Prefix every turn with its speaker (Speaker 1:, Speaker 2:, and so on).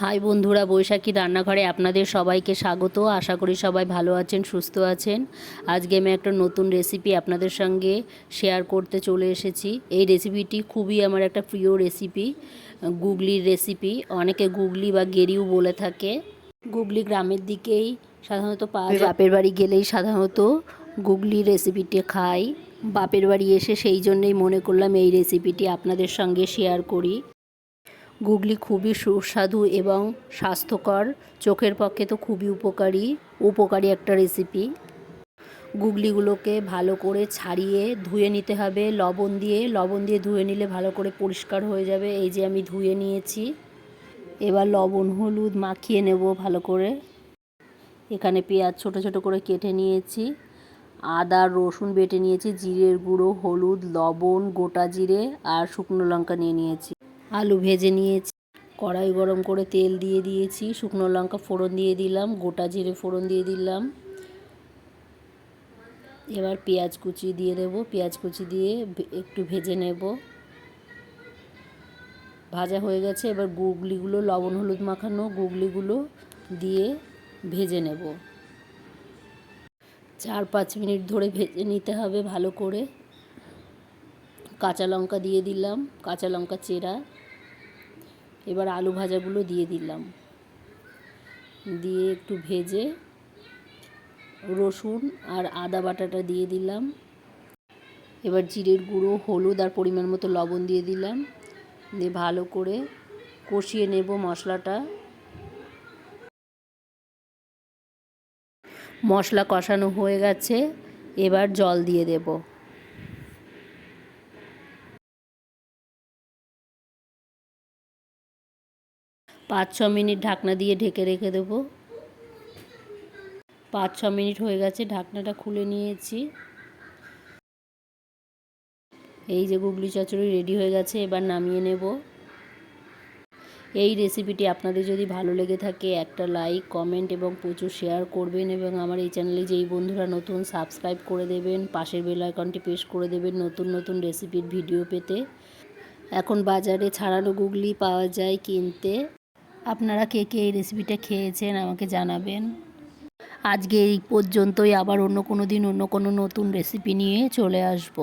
Speaker 1: High বন্ধুরা, বৈশাখী রান্নাঘরে আপনাদের সবাইকে স্বাগত। আশা করি সবাই ভালো আছেন, সুস্থ আছেন। আজকে আমি একটা নতুন রেসিপি আপনাদের সঙ্গে শেয়ার করতে চলে এসেছি। এই রেসিপিটি খুবই আমার একটা প্রিয় রেসিপি গুগলির রেসিপি অনেকে গুগলি বা গেরিও বলে থাকে। গুগলি গ্রামের দিকেই সাধারণত পাওয়া বাপের বাড়ি গেলেই সাধারণত গুগলি রেসিপিটি খাই। বাপের বাড়ি এসে সেই জন্যেই মনে করলাম এই রেসিপিটি আপনাদের সঙ্গে শেয়ার করি। গুগলি খুবই সুস্বাদু এবং স্বাস্থ্যকর। চোখের পক্ষে তো খুবই উপকারী উপকারী একটা রেসিপি গুগলিগুলোকে ভালো করে ছাড়িয়ে ধুয়ে নিতে হবে, লবণ দিয়ে। লবণ দিয়ে ধুয়ে নিলে ভালো করে পরিষ্কার হয়ে যাবে। এই যে আমি ধুয়ে নিয়েছি। এবার লবণ, হলুদ মাখিয়ে নেব ভালো করে। এখানে পেঁয়াজ ছোট ছোট করে কেটে নিয়েছি। আদা, রসুন বেটে নিয়েছি, জিরের গুঁড়ো, হলুদ, লবণ, গোটা জিরে আর শুকনো লঙ্কা নিয়ে নিয়েছি। আলু ভেজে নিয়েছি। কড়াই গরম করে তেল দিয়ে দিয়েছি, শুকনো লঙ্কা ফোড়ন দিয়ে দিলাম, গোটা জিরে ফোড়ন দিয়ে দিলাম। এবার পেঁয়াজ কুচি দিয়ে দেবো, পেঁয়াজ কুচি দিয়ে একটু ভেজে নেব। ভাজা হয়ে গেছে, এবার গুগলিগুলো, লবণ, হলুদ মাখানো গুগলিগুলো দিয়ে ভেজে নেব। চার পাঁচ মিনিট ধরে ভেজে নিতে হবে ভালো করে। কাঁচা লঙ্কা দিয়ে দিলাম, কাঁচা লঙ্কা চেরা। এবার আলু ভাজাগুলো দিয়ে দিলাম। দিয়ে একটু ভেজে রসুন আর আদা বাটাটা দিয়ে দিলাম। এবার জিরের গুঁড়ো, হলুদ আর পরিমাণ মতো লবণ দিয়ে দিলাম। দিয়ে ভালো করে কষিয়ে নেব মশলাটা। মশলা কষানো হয়ে গেছে। এবার জল দিয়ে দেবো। পাঁচ ছ মিনিট ঢাকনা দিয়ে ঢেকে রেখে দেবো। পাঁচ ছ মিনিট হয়ে গেছে, ঢাকনাটা খুলে নিয়েছি। এই যে গুগলি চচড়ি রেডি হয়ে গেছে, এবার নামিয়ে নেব। এই রেসিপিটি আপনাদের যদি ভালো লেগে থাকে, একটা লাইক, কমেন্ট এবং প্রচুর শেয়ার করবেন এবং আমার এই চ্যানেলে যেই বন্ধুরা নতুন, সাবস্ক্রাইব করে দেবেন, পাশের বেল আইকনটি প্রেস করে দেবেন নতুন নতুন রেসিপির ভিডিও পেতে। এখন বাজারে ছাড়ানো গুগলি পাওয়া যায় কিনতে। আপনারা কে কে এই রেসিপিটা খেয়েছেন আমাকে জানাবেন। আজকে এই পর্যন্তই, আবার অন্য কোনো দিন অন্য কোনো নতুন রেসিপি নিয়ে চলে আসব।